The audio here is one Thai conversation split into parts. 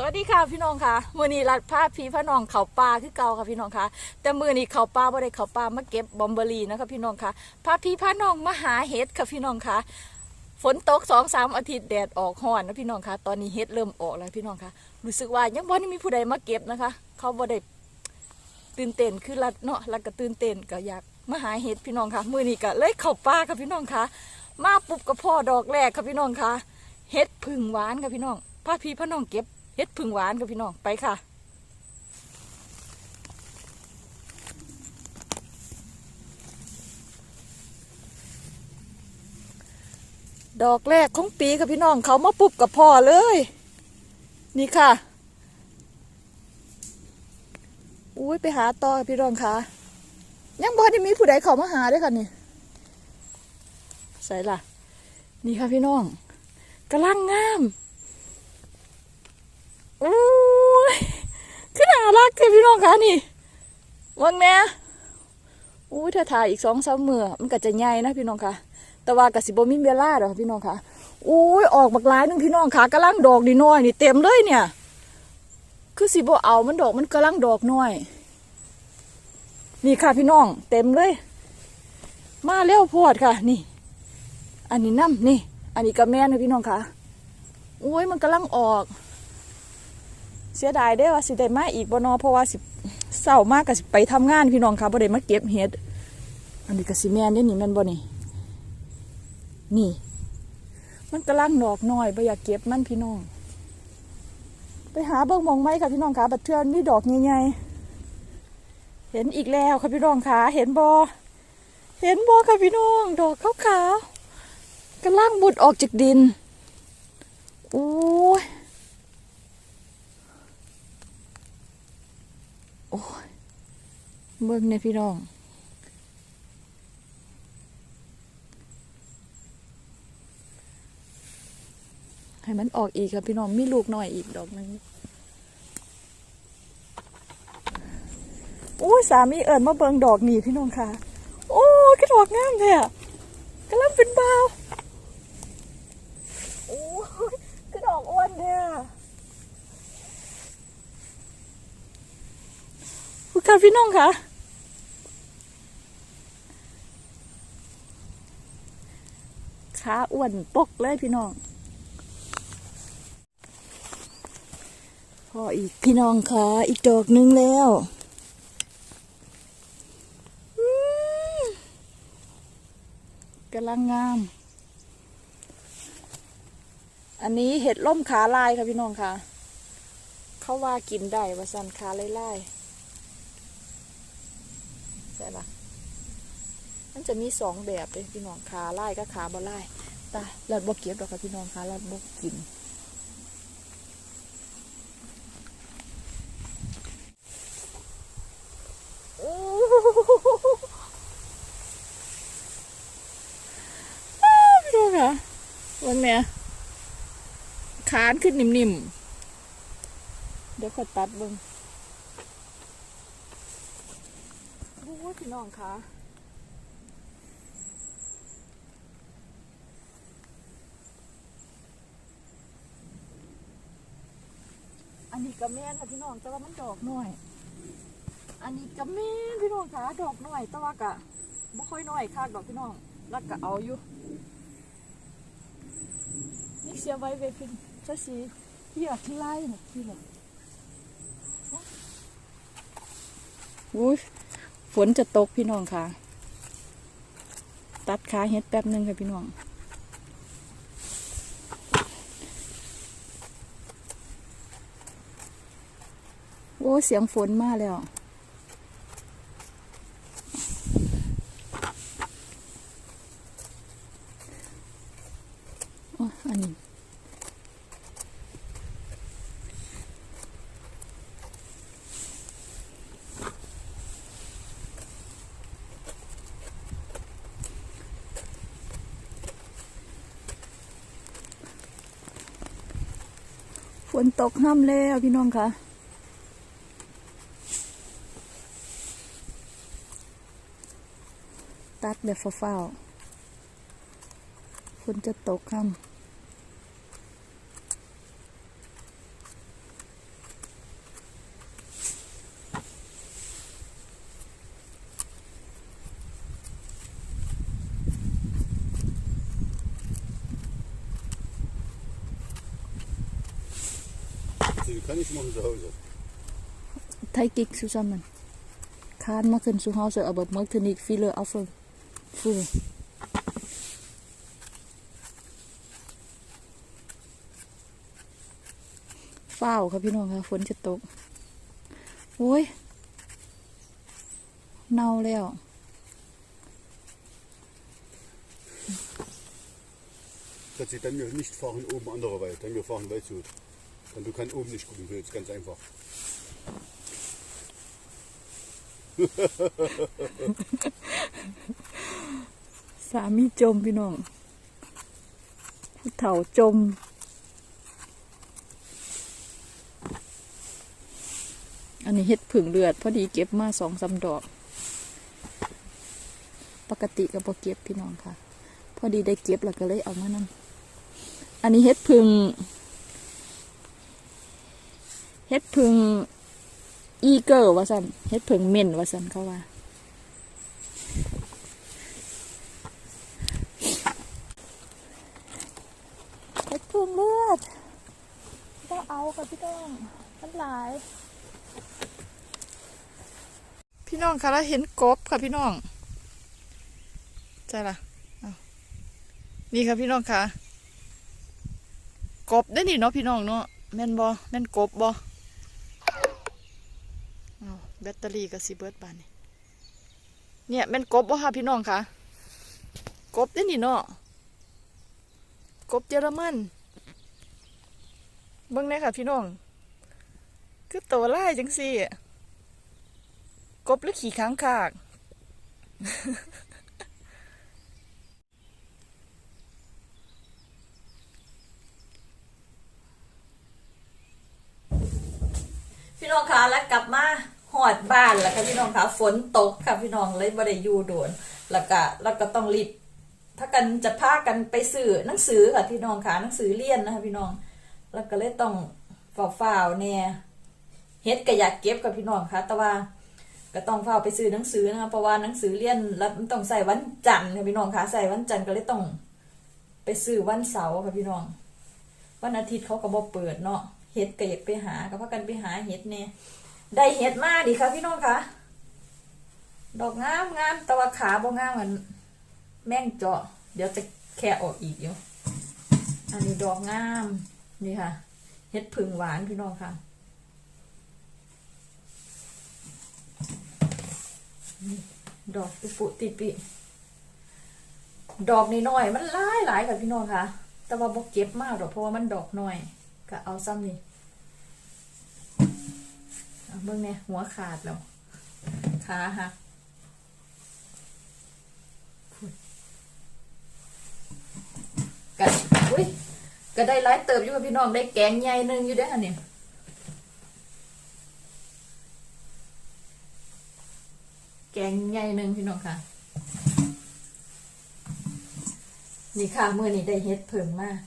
สวัสดีค่ะพี่น้องค่ะมือนี้รัดผ้าพีพระน้องเขาปลาคือเก่าค่ะพี่น้องค่ะ แต่มือนี้เขาปลาบ่ได้เขาปลามาเก็บบอมเบอรี่นะคะพี่น้องค่ะพาพีพระน้องมาหาเห็ดค่ะพี่น้องค่ะ ฝนตกสองสามอาทิตย์แดดออกห้อนนะพี่น้องค่ะ ตอนนี้เห็ดเริ่มออกแล้วพี่น้องค่ะ รู้สึกว่ายังบ่ได้มีผู้ใดมาเก็บนะคะ เขาบ่ได้ตื่นเต้นคือรัดเนาะรัดก็ตื่นเต้นก็อยากมาหาเห็ดพี่น้องค่ะ มือนี้ก็เลยเขาป่าค่ะพี่น้องค่ะ มาปุ๊บก็พ่อดอกแรกค่ะพี่น้องค่ะเห็ดพึ่งหวานค่ะพี่น้องพาพีพระน้องเก็บ เห็ดพึ่งหวานค่ะพี่น้องไปค่ะดอกแรกของปีค่ะพี่น้องเขามาปุบกับพ่อเลย นี่ค่ะ อุ้ยไปหาต่อค่ะพี่น้องค่ะ ยังบ่ได้มีผู้ใดเขามาหาด้วยค่ะนี่ใส่ล่ะนี่ค่ะพี่น้องกำลังงาม โอ้ยขึ้นน่ารักเลยพี่น้องคะนี่วังแน่อุ้ยถ้าถ่ายอีกสองสามมือมันก็จะใหญ่นะพี่น้องคะแต่ว่ากสิบมีเวลาดอพี่น้องคะอุ้ยออกบักหลายนึงพี่น้องคะกำลังดอกดีน้อยนี่เต็มเลยเนี่ย คือสิบ่เอามันดอกมันกำลังดอกน้อย นี่ค่ะพี่น้อง เต็มเลย มาเร็วโพดค่ะ นี่ อันนี้น้ำนี่ อันนี้ก็แม่นะพี่น้องค่ะอุ้ยมันกำลังออก เสียดายได้ว่าสิได้มาอีกบ่นอเพราะว่าสิเศร้ามากกับสิไปทำงานพี่น้องค่ะบ่ได้มาเก็บเห็ด อันนี้ก็สิแม่นเด้อนี่แม่นบ่นี่นี่ มันกำลังดอกน้อยบ่อยากเก็บมันพี่น้อง ไปหาเบิ่งมองไม้ค่ะพี่น้องค่ะบัดเทือนมีดอกใหญ่ๆเห็นอีกแล้วค่ะพี่น้องค่ะเห็นบ่เห็นบ่ค่ะพี่น้อง ดอกขาวๆกำลังบุดออกจากดินโอ้ย โอ้ยเบิ่งเนี่ยพี่น้อง ให้มันออกอีกครับพี่น้อง มีลูกหน่อยอีกดอกหนึงอุ้ยสามีเอิญมาเบิงดอกนี่พี่น้องค่ะ โอ้กระดอกงามแท้อะกำลังเป็นบาวโอ้ยกระดอกอ้วนแท้อะ ค่ะพี่น้องค่ะขาอ้วนปกเลยพี่น้องพออีกพี่น้องคะอีกดอกหนึงแล้วกำลังงาม อันนี้เห็ดล่มขาลายค่ะพี่น้องค่ะ เขาว่ากินได้ว่าสันขาลายลายๆ ใช่ปะมันจะมีสองแบบเลยพี่น้องขาลายกับขาบ่ลายตาลัดบกเก็บดอกค่ะพี่น้องค่ะลัดบกกินโอ้โหอ้าวพี่ดูค่ะวันเนี้ยคานขึ้นนิ่มๆ เดี๋ยวขอตัดเบิ้งโอ้ ยพี่น้องคะอันนี้กระแม่นค่ะพี่น้องแต่ว่ามันดอกหน้อย อันนี้ก็แม่นพี่น้องคะดอกหน่อยแต่ว่ากะบ่ค่อยหน้อยค่ะดอกพี่น้องแล้วก็เอาอยู่นี่เสียไว้เวฟินซะสิที่อยากที่ไล่น่ะที่ไหนอุ้ย นจะตกพี่น้องค่ะ ตัดขาเฮ็ดแป๊บหนึงค่ะพี่น้องโอ้เสียงฝนมาแล้ว นตกห้ามแล้วพี่น้องคะตัดแบบฟ้าวๆฝนจะตกห้าม du, kann ich machen zu Hause. Teig ich zusammen. Kann machen zu Hause, aber möchte nicht viele Apfel. Früh. ฝ้าวครับพี่น้องค่ะฝนจะตก โอ้ย เน่าแล้ว Dass sie dann wir nicht fahren oben andererweise, dann wir fahren weit zu. Dann du kannst oben nicht gucken willst, ganz einfach. สามีจมพี่น้องผู้เฒ่าจม อันนี้เฮ็ดผึ่งเลือด พอดีเก็บมาสองสาดอก ปกติก็บ่เก็บพี่น้องค่ะ พอดีได้เก็บแล้วก็เลยเอามานั่นอันนี้เฮ็ดผึ่ง เฮ็ดผึ่งอีเกิลว่าสันเฮ็ดผึ่งเม่นว่าสันเขาว่าเฮ็ดพึ่งเลือดต้องเอาค่ะพี่น้องมันหลาย พี่น้องคะแล้วเห็นกบค่ะพี่น้องใช่ละเอนี่ค่ะพี่น้องค่ะ กบได้นี่เนาะพี่น้องเนาะแม่นบอแม่นกบบอเอาแบ ตเตอรี่กับซีเบิร์ดบานนี่เนี่ยแม่นกบบ่ค่ะพี่น้องคะกบได้นี่เนาะกบเยอรมันเบิ่งแหน่ค่ะพี่น้อง คือตัวลายจังซี่ะกบหรือขี่ค้างคากพี่น้องคะแล้วกลับมา อดบ้านแล้วค่ะพี่น้องคะฝนตกค่ะพี่น้องเลยบ่ได้อยู่โดนแล้วก็แล้วก็ต้องรีบถ้ากันจะพากันไปซื้อหนังสือค่ะพี่น้องค่ะหนังสือเรียนนะคะพี่น้อง แล้วก็เลยต้องฝ่าวๆเนี่ยเฮ็ดก็อยากเก็บกับพี่น้องค่ะ แต่ว่าก็ต้องฝ้าวไปซื้อหนังสือนะคะเพราะว่าหนังสือเรียนแล้วมันต้องใส่วันจันทร์ค่ะพี่น้องค่ะใส่วันจันทร์ก็เลยต้อง ไปซื้อวันเสาร์ค่ะพี่น้อง วันอาทิตย์เขาก็บ่เปิดเนาะเฮ็ดก็อยากไปหาก็พากันไปหาเฮ็ดเนี่ย ได้เฮ็ดมาดีค่ะพี่น้องคะดอกงามงามแต่ว่าขาบ่งามเหมือนแม่งเจาะ เดี๋ยวจะแค่ออกอีกอยู่อันนี้ดอกงามนี่ค่ะ เห็ดผึ่งหวานพี่น้องค่ะดอกปุปุติปิ ดอกน้อยๆมันหลายหลายค่ะพี่น้องค่ะ แต่ว่าบ่เก็บมากหรอกเพราะว่ามันดอกน้อย ก็เอาซ้ำนี่ บิ่งเนี่ยหัวขาดแล้วขาหักกันอุ้ยก็ได้หลายเติบอยู่กับพี่น้องได้แกงใหญ่หนึ่งอยู่เด้อค่ะเนี่ยแกงใหญ่หนึ่งพี่น้องค่ะ นี่ค่ะเมื่อนี้ได้เฮ็ดเพิ่มมาก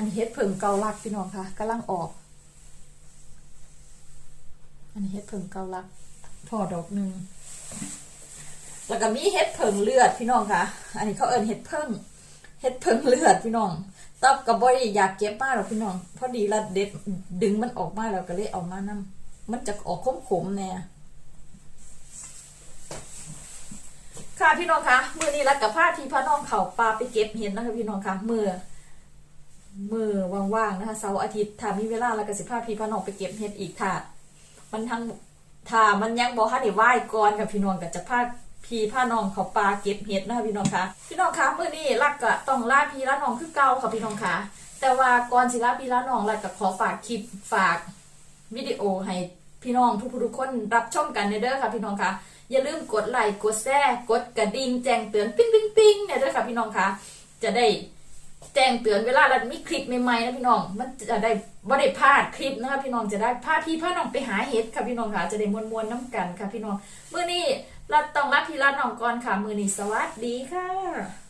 อันนี้เฮ็ดเพิ่มเกาลักพี่น้องคะกำลังออก อันนี้เฮ็ดเพิ่งเกาลักพอดอกหนึ่งแล้วก็มีเฮ็ดเพิ่งเลือดพี่น้องคะอันนี้เขาเอิ้นเฮ็ดเพิ่งเฮ็ดเพิ่งเลือดพี่น้องตอบกับบอยอยากเก็บมาหรอกพี่น้อง พอดีละเด็ดดึงมันออกมาแล้วก็เลยเอามานํมันจะออกขมๆแน่ค่ะพี่น้องคะมือนี้รักกับผ้าที่พระน้องเขาปลาไปเก็บเห็ดนะคะพี่น้องคะมือ มือว่างๆนะคะเสาร์อาทิตย์ถ้ามีเวลาแล้วก็สิพาพี่พระน้องไปเก็บเห็ดอีกค่ะ มันทั้งถ้ามันยังบ่ทันได้ไหว้ก่อนกับพี่น้องก็จะพาพี่พาน้องเขาปลาเก็บเห็ดนะคะพี่น้องคะพี่น้องคะเมื้อนี้รักก็ต้องลาพี่ลาน้องคือเก่าค่ะพี่น้องคะแต่ว่าก่อนสิลาพี่ลาน้องรักก็ขอฝากคลิปฝากวิดีโอให้พี่น้องทุกๆทุกคนรับชมกันเด้อค่ะพี่น้องคะอย่าลืมกดไลค์กดแชร์กดกระดิ่งแจ้งเตือนปิ้งปิ้งปิ้งเนี่ยเด้อค่ะพี่น้องคะจะได้ แจ้งเตือนเวลาเรามีคลิปใหม่ๆนะพี่น้อง มันจะได้บ่ได้พลาดคลิปนะคะพี่น้องจะได้พาพี่พาน้องไปหาเห็ดค่ะพี่น้องค่ะจะได้มวนๆน้ำกันค่ะพี่น้องมื้อนี้เราต้องรับพี่ลาน้องก่อนค่ะ มื้อนี้สวัสดีค่ะ